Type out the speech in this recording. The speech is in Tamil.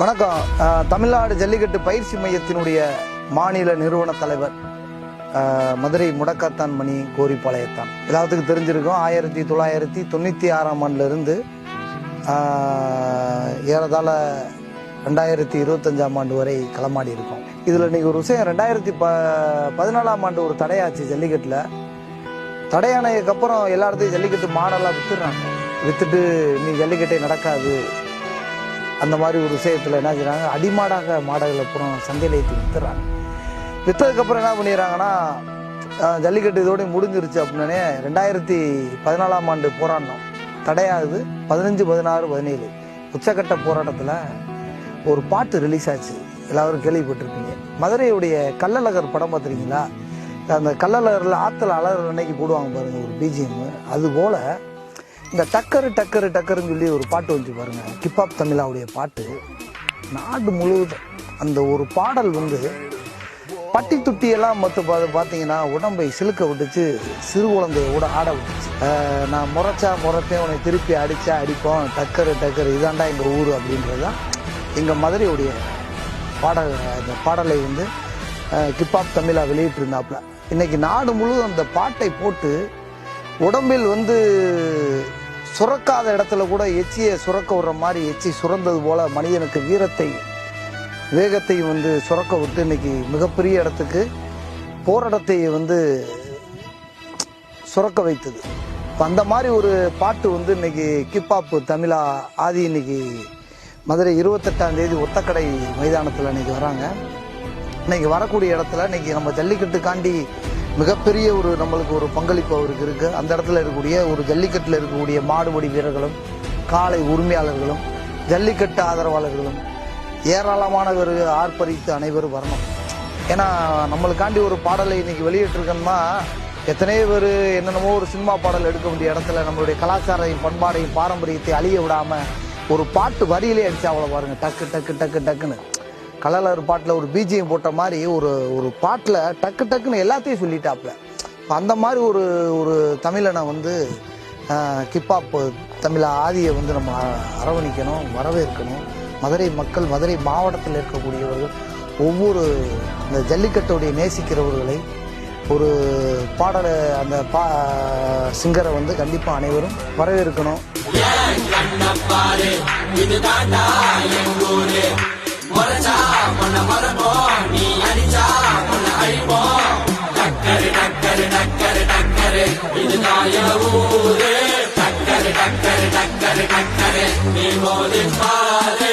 வணக்கம். தமிழ்நாடு ஜல்லிக்கட்டு பயிற்சி மையத்தினுடைய மாநில நிறுவன தலைவர் மதுரை முடக்கத்தான் மணி கோரிப்பாளையத்தான். எல்லாத்துக்கும் தெரிஞ்சிருக்கும் ஆயிரத்தி தொள்ளாயிரத்தி தொண்ணூற்றி ஆறாம் ஆண்டுலேருந்து இருந்து ரெண்டாயிரத்தி இருபத்தஞ்சாம் ஆண்டு வரை களமாடி இருக்கோம். இதில் இன்றைக்கி ஒரு விஷயம் ரெண்டாயிரத்தி ப பதினாலாம் ஆண்டு ஒரு தடையாச்சு ஜல்லிக்கட்டில். தடையானதுக்கப்புறம் எல்லா இடத்தையும் ஜல்லிக்கட்டு மாடலாக விற்றுறாங்க விற்றுட்டு நீ ஜல்லிக்கட்டே நடக்காது. அந்த மாதிரி ஒரு விஷயத்தில் என்ன செய்கிறாங்க அடிமாடாக மாடுகளை அப்புறம் சந்தையில் ஏற்றி விற்றுறாங்க விற்றதுக்கப்புறம் என்ன பண்ணிடுறாங்கன்னா ஜல்லிக்கட்டு இதோடய முடிஞ்சிருச்சு அப்படின்னே ரெண்டாயிரத்தி பதினாலாம் ஆண்டு போராட்டம் தடையாகுது. பதினஞ்சு பதினாறு பதினேழு உச்சக்கட்ட போராட்டத்தில் ஒரு பாட்டு ரிலீஸ் ஆச்சு எல்லாரும் கேள்விப்பட்டிருப்பீங்க. மதுரையுடைய கள்ளழகர் படம் பார்த்துருக்கீங்களா அந்த கள்ளழகரில் ஆற்றுல அலற அன்னைக்கு போடுவாங்க பாருங்கள் ஒரு பிஜிஎம் அதுபோல் இந்த டக்கரு டக்கரு டக்கருன்னு சொல்லி ஒரு பாட்டு வந்து பாருங்க. கிப்பாப் தமிழாவுடைய பாட்டு. நாடு முழுவதும் அந்த ஒரு பாடல் வந்து பட்டி துட்டியெல்லாம் மற்ற பார்த்தீங்கன்னா உடம்பை சிலுக்க விட்டுச்சு சிறு குழந்தைய கூட ஆட விட்டுச்சு. நான் முறைச்சா முறைப்பேன் உன்னை திருப்பி அடிச்சா அடிப்போம் டக்கரு டக்கரு இதாண்டா எங்கள் ஊர் அப்படின்றது தான் எங்கள் மதுரையுடைய பாடல் அந்த பாடலை வந்து கிப்பாப் தமிழா வெளியிட்டிருந்தாப்புல. இன்னைக்கு நாடு முழுவதும் அந்த பாட்டை போட்டு உடம்பில் வந்து சுரக்காத இடத்துல கூட எச்சியை சுரக்க விடுற மாதிரி எச்சி சுரந்தது போல மனிதனுக்கு வீரத்தை வேகத்தை வந்து சுரக்க விட்டு இன்னைக்கு மிகப்பெரிய இடத்துக்கு போராட்டத்தை வந்து சுரக்க வைத்தது. அந்த மாதிரி ஒரு பாட்டு வந்து இன்னைக்கு கிப்பாப்பு தமிழா ஆதி இன்னைக்கு மதுரை இருபத்தெட்டாம் தேதி ஒத்தக்கடை மைதானத்தில் இன்னைக்கு வராங்க. இன்னைக்கு வரக்கூடிய இடத்துல இன்னைக்கு நம்ம ஜல்லிக்கட்டுக்காண்டி மிகப்பெரிய ஒரு நம்மளுக்கு ஒரு பங்களிப்பு அவருக்கு இருக்கு. அந்த இடத்துல இருக்கக்கூடிய ஒரு ஜல்லிக்கட்டில் இருக்கக்கூடிய மாடுபடி வீரர்களும் காளை உரிமையாளர்களும் ஜல்லிக்கட்டு ஆதரவாளர்களும் ஏராளமானவர் ஆர்ப்பரித்து அனைவரும் வரணும். ஏன்னா நம்மளுக்காண்டி ஒரு பாடலை இன்னைக்கு வெளியிட்டிருக்கோம்னா எத்தனையோ பேர் என்னென்னமோ ஒரு சினிமா பாடல் எடுக்க வேண்டிய இடத்துல நம்மளுடைய கலாச்சாரையும் பண்பாடையும் பாரம்பரியத்தை அழிய விடாம ஒரு பாட்டு வரியிலே அடிச்சா அவ்வளோ பாருங்க டக்கு டக்கு டக்கு டக்குன்னு. கலலர் பாட்டில் ஒரு பிஜிஎம் போட்ட மாதிரி ஒரு ஒரு பாட்டில் டக்கு டக்குன்னு எல்லாத்தையும் சொல்லிட்டாப்ல அந்த மாதிரி ஒரு ஒரு தமிழனை வந்து கிப்பாப் தமிழ ஆதியை வந்து நம்ம அரவணிக்கணும் வரவேற்கணும். மதுரை மக்கள் மதுரை மாவட்டத்தில் இருக்கக்கூடியவர்கள் ஒவ்வொரு இந்த ஜல்லிக்கட்டுடைய நேசிக்கிறவர்களை ஒரு பாடலை அந்த பா சிங்கரை வந்து கண்டிப்பாக அனைவரும் வரவேற்கணும். டக்கரு டக்கரு டக்கரு டக்கரு நீ மோதி பாரு